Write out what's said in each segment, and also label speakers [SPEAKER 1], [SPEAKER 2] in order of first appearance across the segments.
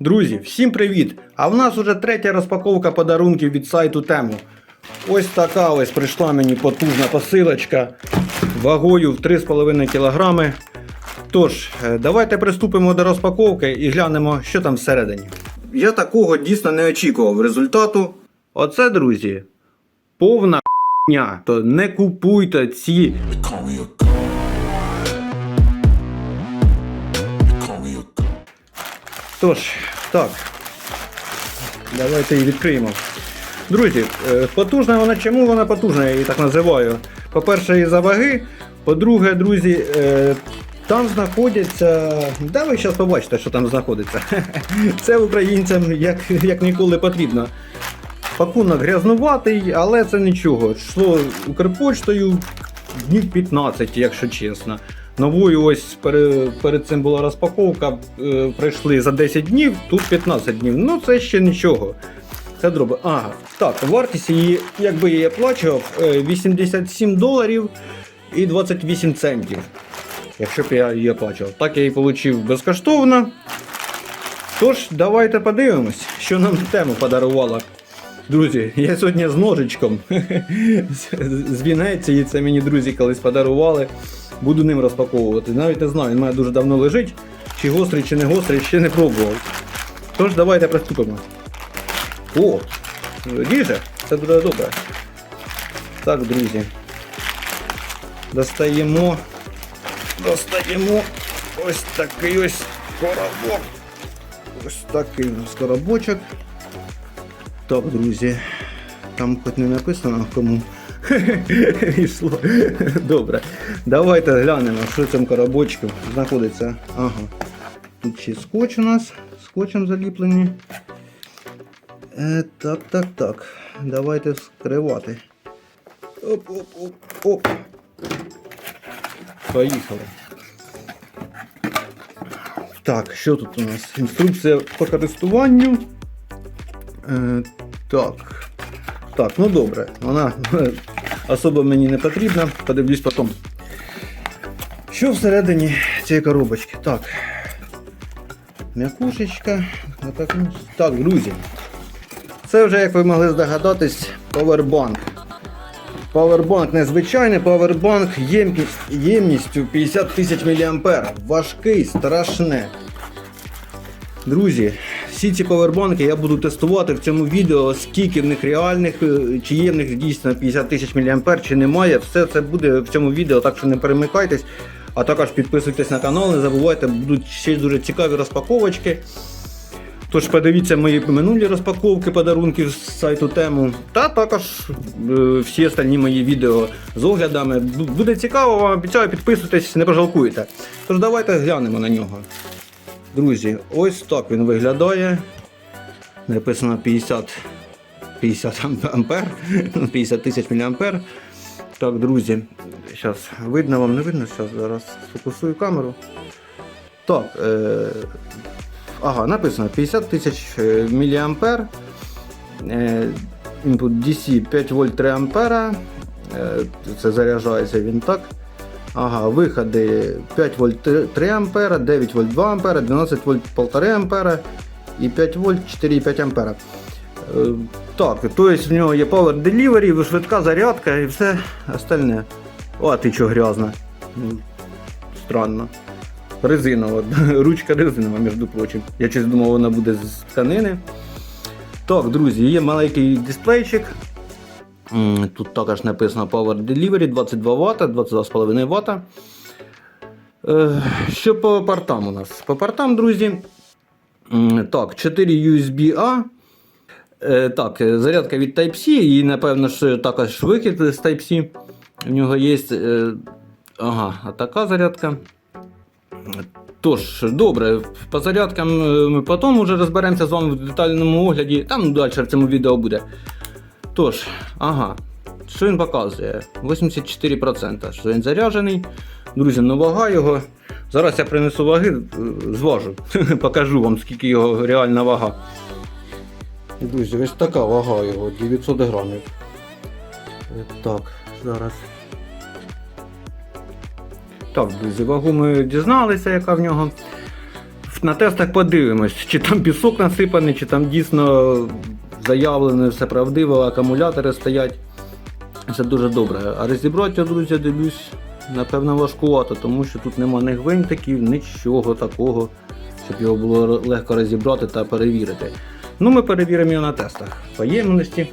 [SPEAKER 1] Друзі, всім привіт! А в нас уже третя розпаковка подарунків від сайту Тему. Ось така ось прийшла мені потужна посилочка вагою в 3,5 кг. Тож, е, давайте приступимо до розпаковки і глянемо, що там всередині. Я такого дійсно не очікував результату. Оце, друзі, повна х**ня. То не купуйте ці Тож, так. Давайте її відкриємо. Друзі, е, потужна вона чому вона потужна, я її так називаю. По-перше, із-за ваги. По-друге, друзі, е, там знаходяться. Да, ви зараз побачите, що там знаходиться. Це українцям як, як ніколи потрібно. Пакунок грязнуватий, але це нічого. Йшло Укрпочтою днів 15, якщо чесно. Новою ось пере- перед цим була розпаковка. е, Прийшли за 10 днів, тут 15 днів. Ну це ще нічого. Це дроби. Ага, так, вартість її, якби я оплачував, е, 87 доларів і 28 центів. Якщо б я її оплачував. Так я її отримав безкоштовно. Тож, давайте подивимось, що нам тему подарувала. Друзі, я сьогодні з ножичком з- Венеції, це мені друзі колись подарували. Буду ним розпаковувати. Навіть не знаю, він мене дуже давно лежить. Чи гострий, чи не гострий, ще не пробував. Тож давайте приступимо. О! Ріже, це буде добре. Так, друзі. Достаємо. Достаємо ось такий ось коробок. Ось такий у нас коробочок. Так, друзі. Там хоч не написано кому. Йшло. Добре. Давайте глянемо, що в цьому коробочку знаходиться. Ага. Тут ще скотч у нас. Скотчем заліплені. Е, так, так, так. Давайте вскривати. Оп, оп, оп, оп. Поїхали. Так, що тут у нас? Інструкція по користуванню. Е, так. Так, ну добре. Вона особо мені не потрібна. Подивлюсь потім. Що всередині цієї коробочки? Так. М'якушечка. Так, друзі. Це вже, як ви могли здогадатись, павербанк. Павербанк незвичайний, павербанк ємністю 50 тисяч мА. Важкий, страшне. Друзі, всі ці павербанки я буду тестувати в цьому відео, скільки в них реальних, е, чи є в них дійсно 50 тисяч мА, чи немає. Все це буде в цьому відео, так що не перемикайтесь. А також підписуйтесь на канал, не забувайте, будуть ще дуже цікаві розпаковочки. Тож подивіться мої минулі розпаковки подарунків з сайту тему. Та також е, всі остальні мої відео з оглядами. Буде цікаво, вам обіцяю, підписуйтесь, не пожалкуєте. Тож давайте глянемо на нього. Друзі, ось так він виглядає. Написано 50, 50 ампер, 50 тисяч мА. Так, друзі, зараз видно вам, не видно, зараз зараз сфокусую камеру. Так, е, ага, написано 50 тисяч е, мА. Е, DC 5 вольт 3 ампера. Е, Це заряджається він так. Ага, виходи 5 вольт 3 ампера, 9 вольт 2 ампера, 12 вольт 1,5 ампера і 5 вольт 4,5 ампера. Е, Так, тобто в нього є Power Delivery, швидка зарядка і все остальне. О, а ти чого грязна? Ну, Странно. Резинова, ручка резинова, між прочим. Я щось думав, вона буде з тканини. Так, друзі, є маленький дисплейчик. Тут також написано Power Delivery 22 Вт, 22,5 Вт. Що по портам у нас? По портам, друзі. Так, 4 USB-A. Е, Так, е, зарядка від Type-C і, напевно, що також вихід з Type-C. У нього є. е, Ага, а така зарядка. Тож, добре, по зарядкам ми потім вже розберемося з вами в детальному огляді. Там далі в цьому відео буде. Тож, ага. Що він показує? 84%, що він заряджений. Друзі, ну вага його. Зараз я принесу ваги, е, зважу. Покажу вам, скільки його реальна вага. Друзі, ось така вага його, 900 грамів. Так, зараз. Так, друзі, вагу ми дізналися, яка в нього. На тестах подивимось, чи там пісок насипаний, чи там дійсно заявлено все правдиво, акумулятори стоять. Це дуже добре. А розібрати, друзі, дивлюсь, напевно, важкувато, тому що тут нема ні гвинтиків, нічого такого, щоб його було легко розібрати та перевірити. Ну, ми перевіримо його на тестах. Поємності.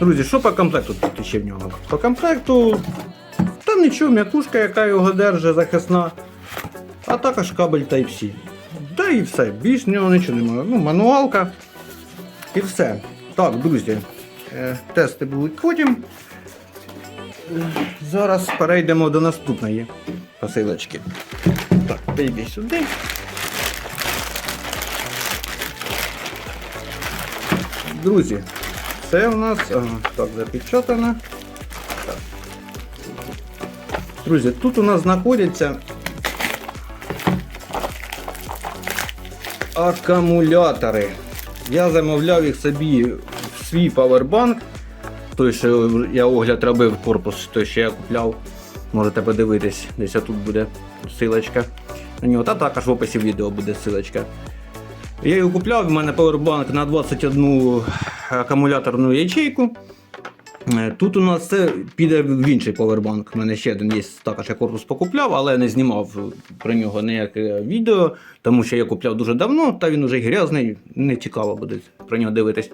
[SPEAKER 1] Друзі, що по комплекту тут ще в нього? По комплекту, та нічого, м'якушка, яка його держить, захисна, а також кабель Type-C. Та і все, більш нього нічого немає. Ну, мануалка і все. Так, друзі, е, тести будуть потім. Зараз перейдемо до наступної посилочки. Так, ти йди сюди. Друзі, це у нас ага, так запечатано. Друзі, тут у нас знаходяться акумулятори. Я замовляв їх собі в свій павербанк. Той, що я огляд робив, корпус, той, що я купляв. Можете подивитись, десь тут буде силочка на нього. Та також в описі відео буде силочка. Я його купляв, в мене павербанк на 21 акумуляторну ячейку. Е, Тут у нас це піде в інший повербанк. У мене ще один є, також я корпус покупляв, але не знімав про нього ніяке відео, тому що я купляв дуже давно, та він уже грязний, не цікаво буде про нього дивитись.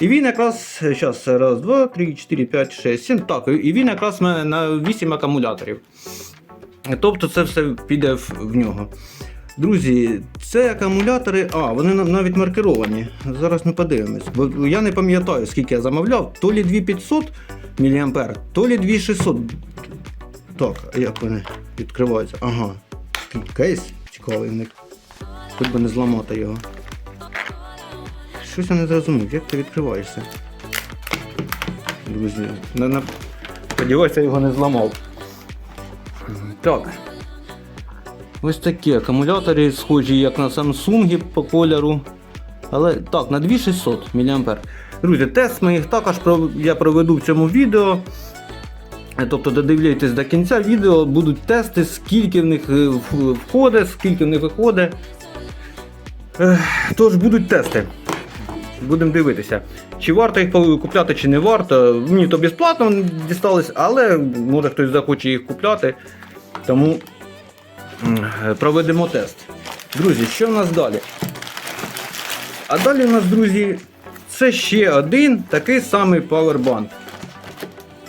[SPEAKER 1] І він якраз зараз раз, два, три, чотири, п'ять, шесть, сім. Так, і він якраз на 8 акумуляторів. Тобто це все піде в нього. Друзі, це акумулятори, а, вони нав- навіть маркеровані. Зараз ми подивимось. Бо я не пам'ятаю, скільки я замовляв. То лі 2500 мА, то лі 2600. Так, а як вони відкриваються? Ага. Кейс цікавий в них. Хоч би не зламати його. Щось я не зрозумів, як ти відкриваєшся. Друзі, сподіваюся, його не зламав. Так. Ось такі акумулятори, схожі як на Samsung по кольору. Але так, на 2600 мА. Друзі, тест моїх також я проведу в цьому відео. Е, Тобто додивляйтесь до кінця відео, будуть тести, скільки в них е, входить, скільки в них виходить. Тож будуть тести. Будемо дивитися. Чи варто їх купляти, чи не варто. Мені то безплатно дісталось, але може хтось захоче їх купляти. Тому проведемо тест. Друзі, що в нас далі? А далі у нас, друзі, це ще один такий самий павербанк.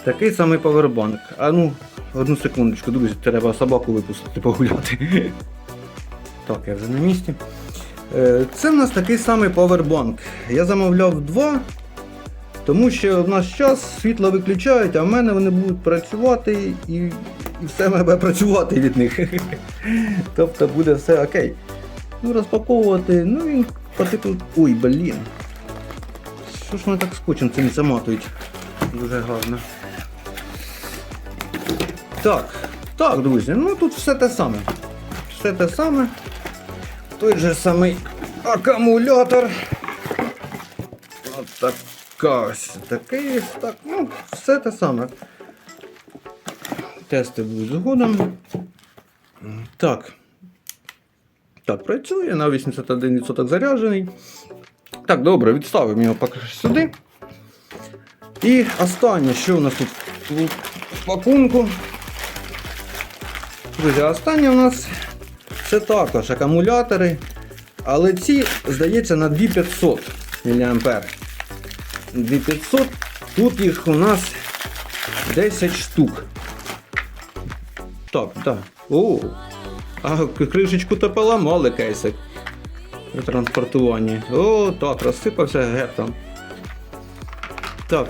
[SPEAKER 1] Такий самий павербанк. А ну, одну секундочку, друзі, треба собаку випустити погуляти. Так, я вже на місці. Е, Це в нас такий самий павербанк. Я замовляв два, тому що в наш час світло виключають, а в мене вони будуть працювати і, і все має працювати від них. Тобто буде все окей. Ну, розпаковувати, ну він по типу. Ой, блін. Що ж вони так скотчем цим заматують? Дуже гарно. Так, так, друзі, ну тут все те саме. Все те саме. Той же самий акумулятор. От така такий так. Ну, все те саме. Тести будуть згодом. Так. Так, працює на 81% заряджений. Так, добре, відставимо його поки сюди. І останнє, що у нас тут в пакунку. Друзі, останнє у нас це також акумулятори, але ці, здається, на 2500 мА. 2500, тут їх у нас 10 штук. Так, так. О, а кришечку то поламали кейсик. При транспортуванні. О, так, розсипався гептом. Так.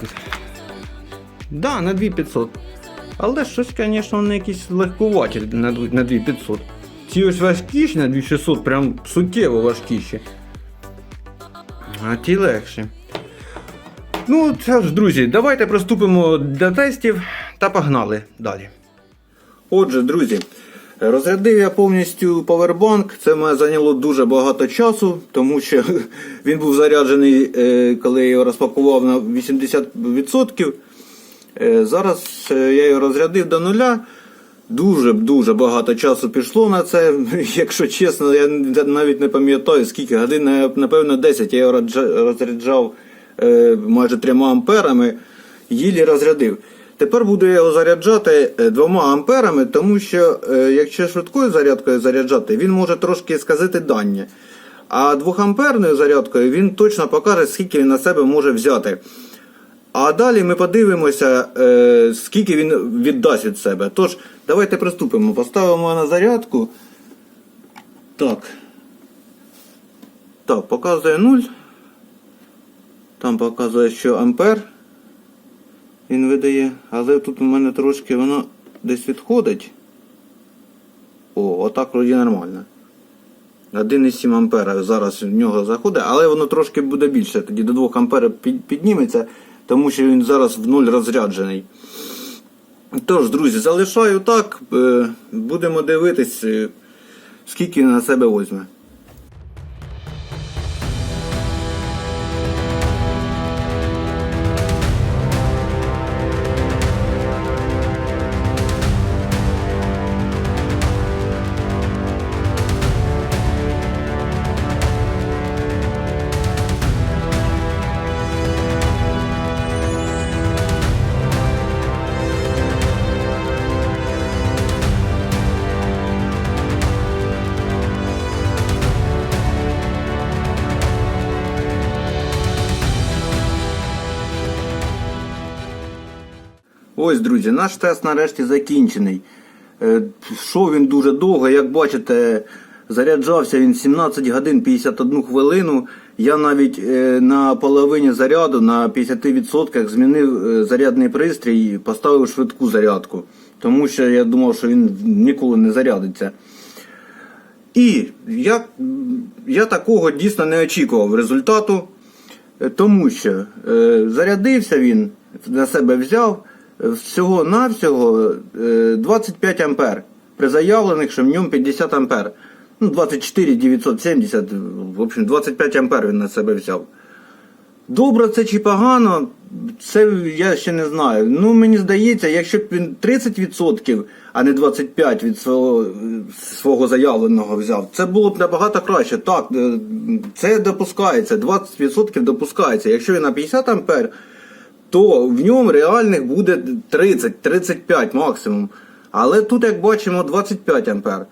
[SPEAKER 1] Да, на 2500. Але щось, звісно, вони якісь легкуваті на 2500. Ці ось важкіші на 2600, прям суттєво важкіші. А ті легші. Ну, це ж, друзі, давайте приступимо до тестів та погнали далі. Отже, друзі, розрядив я повністю павербанк. Це мене зайняло дуже багато часу, тому що він був заряджений, е, коли я його розпакував на 80%. Е, Зараз е, я його розрядив до нуля. Дуже-дуже багато часу пішло на це. Якщо чесно, я навіть не пам'ятаю, скільки годин, напевно, 10 я його розряджав майже 3 амперами, їлі розрядив. Тепер буду його заряджати е, 2 амперами, тому що е, якщо швидкою зарядкою заряджати, він може трошки сказати дані. А 2 амперною зарядкою він точно покаже, скільки він на себе може взяти. А далі ми подивимося, е, скільки він віддасть від себе. Тож, давайте приступимо. Поставимо на зарядку. Так. Так, показує 0. Там показує, що ампер він видає. Але тут у мене трошки воно десь відходить. О, отак вроді нормально. 1,7 ампера зараз в нього заходить, але воно трошки буде більше. Тоді до 2 ампера підніметься, тому що він зараз в нуль розряджений. Тож, друзі, залишаю так. е, Будемо дивитись, е, скільки на себе візьме. Ось, друзі, наш тест нарешті закінчений. Е, Йшов він дуже довго, як бачите, заряджався він 17 годин 51 хвилину. Я навіть е, на половині заряду на 50% змінив е, зарядний пристрій і поставив швидку зарядку. Тому що я думав, що він ніколи не зарядиться. І я, я такого дійсно не очікував результату, тому що е, зарядився він, на себе взяв всього-навсього е, 25 ампер. При заявлених, що в ньому 50 ампер. Ну, 24 970, в общем, 25 ампер він на себе взяв. Добре це чи погано, це я ще не знаю. Ну, мені здається, якщо б він 30%, а не 25% від свого, свого заявленого взяв, це було б набагато краще. Так, е, це допускається, 20% допускається. Якщо він на 50 ампер, то в ньому реальних буде 30-35 максимум. Але тут, як бачимо, 25 ампер.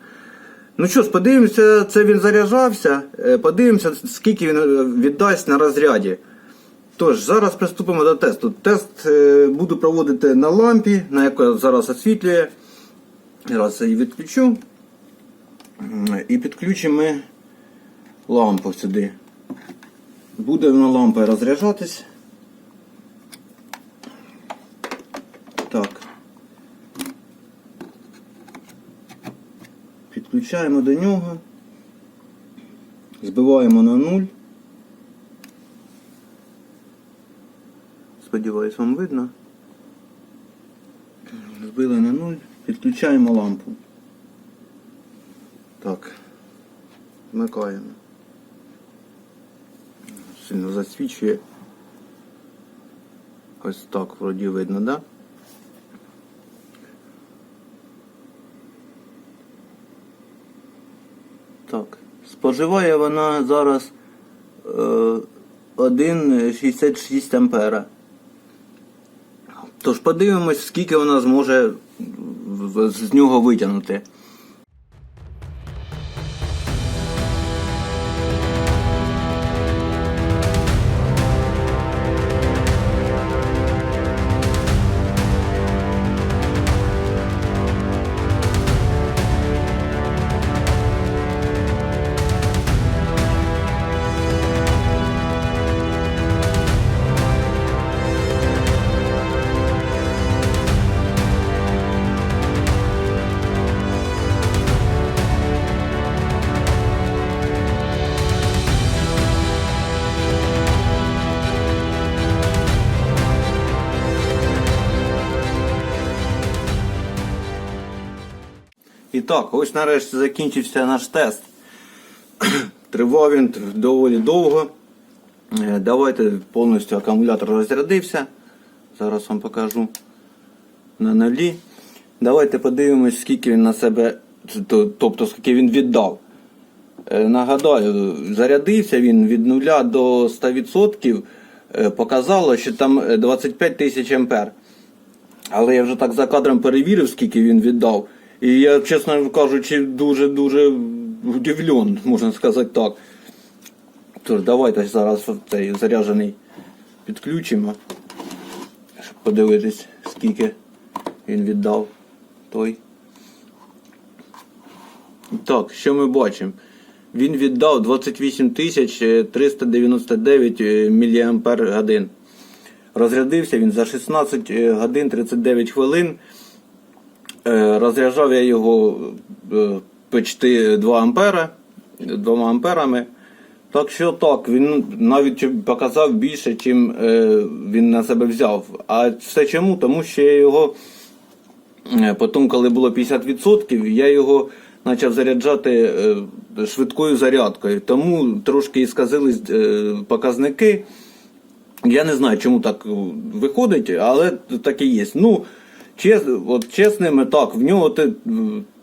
[SPEAKER 1] Ну що подивимося, це він заряджався, е, подивимося, скільки він е, віддасть на розряді. Тож, зараз приступимо до тесту. Тест е, буду проводити на лампі, на яку зараз освітлює. Зараз її відключу. І підключимо лампу сюди. Буде вона лампа розряджатись. Так. Підключаємо до нього. Збиваємо на нуль. Сподіваюсь, вам видно. Збили на нуль. Підключаємо лампу. Так. Вмикаємо. Сильно засвічує. Ось так вроді видно, да? Так. Споживає вона зараз е, 1,66 ампера. Тож подивимось, скільки вона зможе з нього витягнути. Так, ось нарешті закінчився наш тест. Тривав він доволі довго. Е, Давайте повністю акумулятор розрядився. Зараз вам покажу на нулі. Давайте подивимось, скільки він на себе, тобто скільки він віддав. Е, Нагадаю, зарядився він від 0 до 100%, е, показало, що там е, 25 тисяч ампер. Але я вже так за кадром перевірив, скільки він віддав. І я, чесно кажучи, дуже-дуже удивлен, можна сказати так. Тож, давайте зараз цей заряджений підключимо, щоб подивитись, скільки він віддав той. Так, що ми бачимо? Він віддав 28 399 мАч. Розрядився він за 16 е, годин 39 хвилин. Е, Розряджав я його е, почти 2 ампера, 2 амперами. Так що так, він навіть показав більше, чим е, він на себе взяв. А все чому? Тому що я його Потім, коли було 50%, я його почав заряджати швидкою зарядкою. Тому трошки сказились показники. Я не знаю, чому так виходить, але так і є. Ну, чес, от чесними, так, в нього е,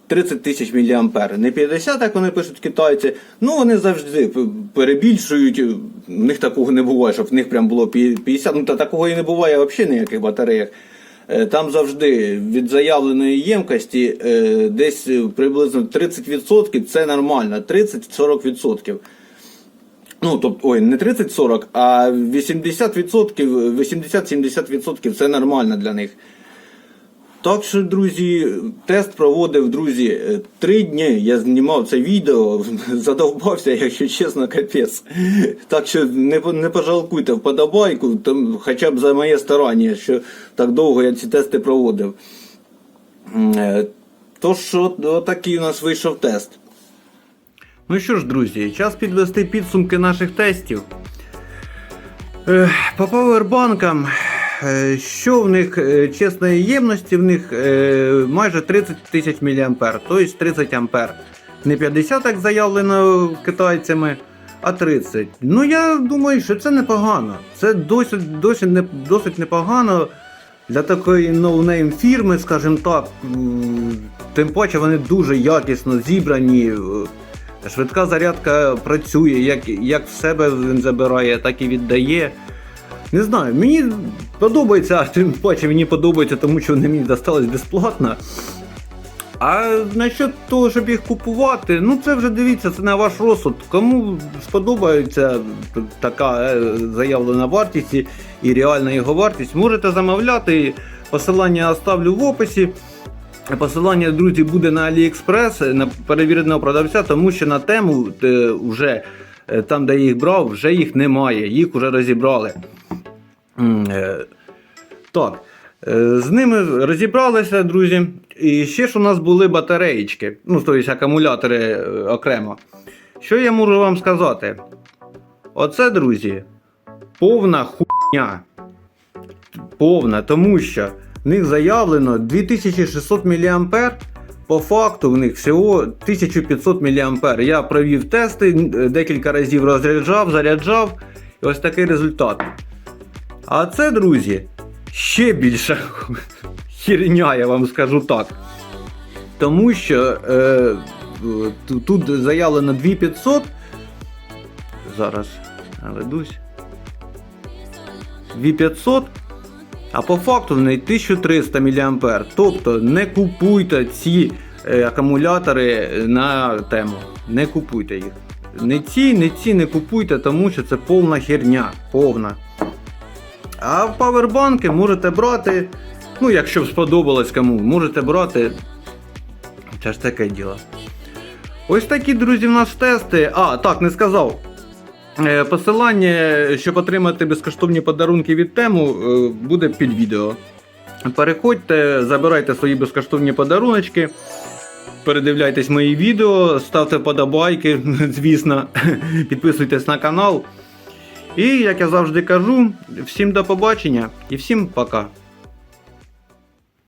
[SPEAKER 1] 30 тисяч мА. Не 50, як вони пишуть китайці. Ну, вони завжди перебільшують. В них такого не буває, щоб в них прям було 50. Ну, та такого і не буває взагалі ніяких батареях. Е, Там завжди від заявленої ємкості е, десь приблизно 30% це нормально, 30-40%. Ну, тобто, ой, не 30-40, а 80%, 80-70% це нормально для них. Так що, друзі, тест проводив, друзі, е, три дні я знімав це відео, задовбався, якщо чесно, капець. Так що не, не пожалкуйте вподобайку, там, хоча б за моє старання, що так довго я ці тести проводив. Е, Тож, отакий у нас вийшов тест. Ну що ж, друзі, час підвести підсумки наших тестів. Е, По павербанкам, що в них е, чесної ємності, в них е, майже 30 тисяч мА, тобто 30 ампер. Не 50, як заявлено китайцями, а 30. Ну я думаю, що це непогано. Це досить, досить, не, досить непогано для такої ноунейм фірми, скажімо так. Тим паче вони дуже якісно зібрані. е, Швидка зарядка працює, як, як в себе він забирає, так і віддає. Не знаю, мені подобається, тим паче мені подобається, тому що вони мені достались безплатно. А насчет того, щоб їх купувати, ну це вже дивіться, це на ваш розсуд. Кому сподобається така е, заявлена вартість і- і реальна його вартість, можете замовляти. Посилання оставлю в описі. Посилання, друзі, буде на AliExpress, на перевіреного продавця, тому що на тему е, вже е, там, де я їх брав, вже їх немає, їх вже розібрали. Е, Так. е, З ними розібралися, друзі. І ще ж у нас були батареїчки, ну, тобто акумулятори е, окремо. Що я можу вам сказати? Оце, друзі, повна хуйня. Повна, тому що в них заявлено 2600 мА. По факту в них всього 1500 мА. Я провів тести, декілька разів розряджав, заряджав. І ось такий результат. А це, друзі, ще більша херня, я вам скажу так. Тому що е, тут заявлено 2500. Зараз наведусь. 2500. А по факту в неї 1300 мА. Тобто не купуйте ці е, акумулятори на тему. Не купуйте їх. Не ці, не ці не купуйте, тому що це повна херня. Повна. А в павербанки можете брати. Ну, якщо сподобалось кому, можете брати. Це ж таке діло. Ось такі, друзі, в нас тести. А, так, не сказав. Е, Посилання, щоб отримати безкоштовні подарунки від тему, е, буде під відео. Переходьте, забирайте свої безкоштовні подаруночки, передивляйтесь мої відео, ставте подобайки, звісно, підписуйтесь на канал. І як я завжди кажу, всім до побачення і всім пока.